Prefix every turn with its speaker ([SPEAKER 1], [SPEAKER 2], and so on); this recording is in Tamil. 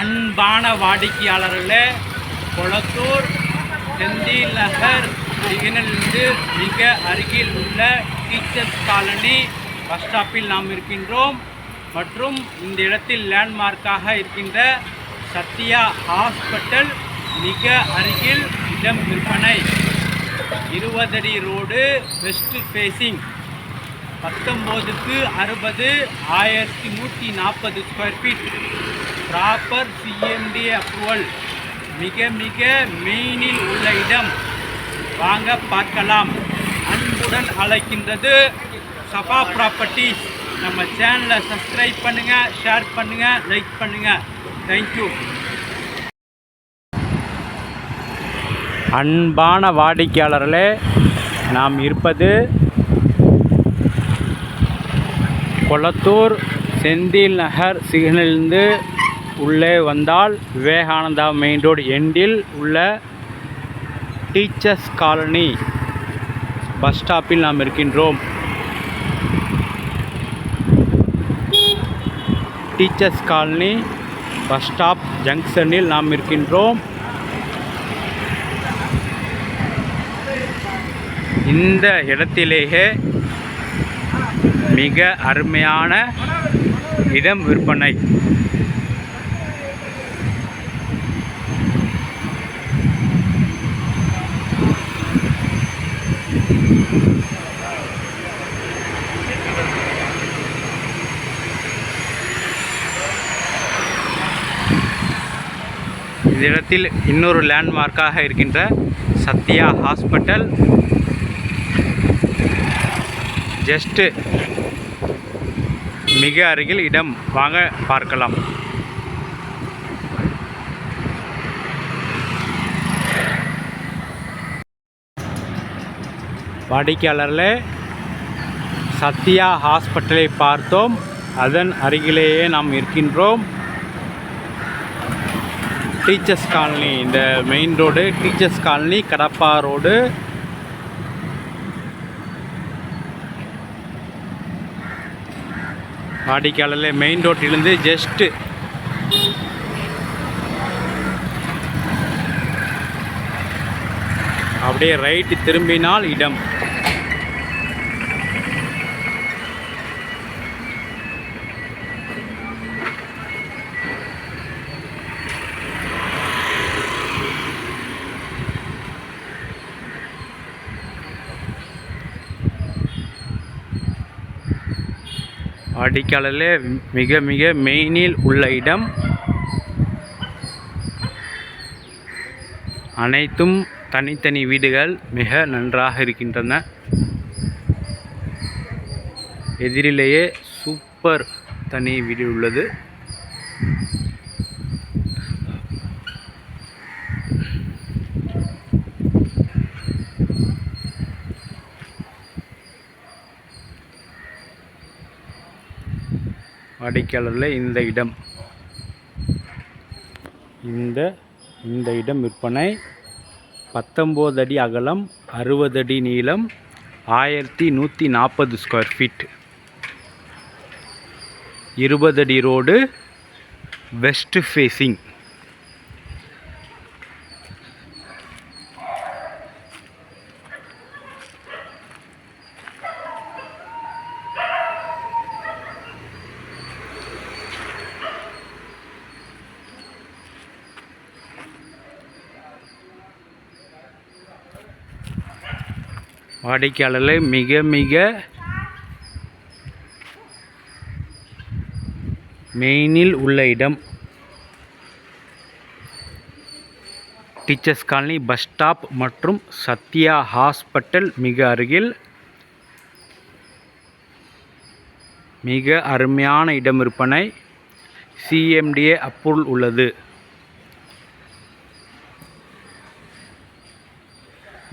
[SPEAKER 1] அன்பான வாடிக்கையாளர்களே கொளத்தூர் செந்தில் நகர் சிக்னலிருந்து மிக அருகில் உள்ள டீச்சர்ஸ் காலனி பஸ் ஸ்டாப்பில் நாம் இருக்கின்றோம். மற்றும் இந்த இடத்தில் லேண்ட்மார்க்காக இருக்கின்ற சத்யா ஹாஸ்பிட்டல் மிக அருகில் இடம் விற்பனை. இருபதடி ரோடு வெஸ்ட் ஃபேஸிங் பத்தொம்போதுக்கு அறுபது ஆயிரத்தி நூற்றி நாற்பது square feet proper CMD approval மிக மிக மெயினில் உள்ள இடம். வாங்க பார்க்கலாம். அன்புடன் அழைக்கின்றது சஃபா ப்ராப்பர்ட்டிஸ் நம்ம சேனலை சப்ஸ்கிரைப் பண்ணுங்கள் ஷேர் பண்ணுங்கள் லைக் பண்ணுங்கள் தேங்க்யூ அன்பான வாடிக்கையாளர்களே நாம் இருப்பது கொளத்தூர் செந்தில் நகர் சிக்னலிருந்து உள்ளே வந்தால் விவேகானந்தா மெயின் ரோடு எண்டில் உள்ள டீச்சர்ஸ் காலனி பஸ் ஸ்டாப்பில் நாம் இருக்கின்றோம். டீச்சர்ஸ் காலனி பஸ் ஸ்டாப் ஜங்ஷனில் நாம் இருக்கின்றோம். இந்த இடத்திலேயே மிக அருமையான இடம் விற்பனை. இந்த இடத்தில் இன்னொரு லேண்ட்மார்க்காக இருக்கின்ற சத்யா ஹாஸ்பிட்டல் ஜஸ்ட்டு மிக அருகில் இடம் வாங்க பார்க்கலாம். வாடிக்கையாளர்களே சத்யா ஹாஸ்பிட்டலை பார்த்தோம். அதன் அருகிலேயே நாம் இருக்கின்றோம். டீச்சர்ஸ் காலனி இந்த main road teachers colony Kadapa road வாடிக்கையாளர் மெயின் ரோட்டிலிருந்து ஜஸ்ட்டு அப்படியே ரைட்டு திரும்பினால் இடம். வாடிக்கையாளர்களே மிக மிக மெயினில் உள்ள இடம் அனைத்தும் தனித்தனி வீடுகள் மிக நன்றாக இருக்கின்றன. எதிரிலேயே சூப்பர் தனி வீடு உள்ளது. வாடிக்கையாளரில் இந்த இடம். இந்த இந்த இடம் விற்பனை பத்தொம்போது அடி அகலம் அறுபது அடி நீளம் ஆயிரத்தி நூற்றி நாற்பது ஸ்கொயர் ஃபீட் இருபது அடி ரோடு வெஸ்ட் ஃபேஸிங் வாடிக்கையாளர்களை மிக மிக மெயினில் உள்ள இடம். டீச்சர்ஸ் காலனி பஸ் ஸ்டாப் மற்றும் சத்யா ஹாஸ்பிட்டல் மிக அருகில். மிக அருமையான இடம் விற்பனை சிஎம்டிஏ அப்ரூவல் உள்ளது.